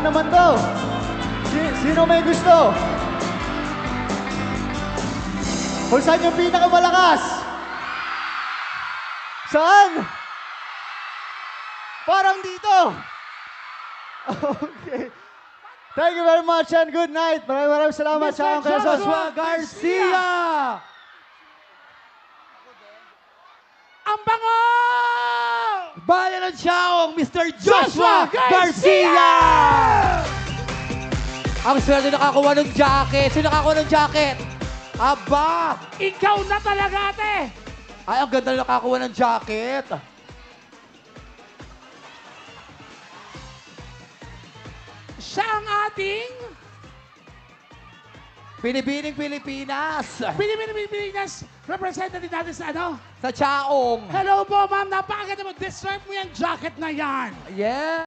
naman to? Si, sino may gusto? Kung saan yung pinakamalakas? Saan? Parang dito. Okay. Thank you very much and good night. Maraming maraming salamat sa Quezon. Joshua Garcia! Ang bango! Bayan ng Siaong, Mr. Joshua Joshua Garcia! Garcia! Ang swerte nakakuha ng jacket. Sino nakakuha ng jacket? Aba! Ikaw na talaga, ate! Ay, ang ganda na nakakuha ng jacket. Siya ang ating Pinibining Pilipinas. Pilipinas representative natin sa ano? Sa Chaong. Hello po, ma'am. Napakaganda mo. Deserve mo yung jacket na yan. Yeah.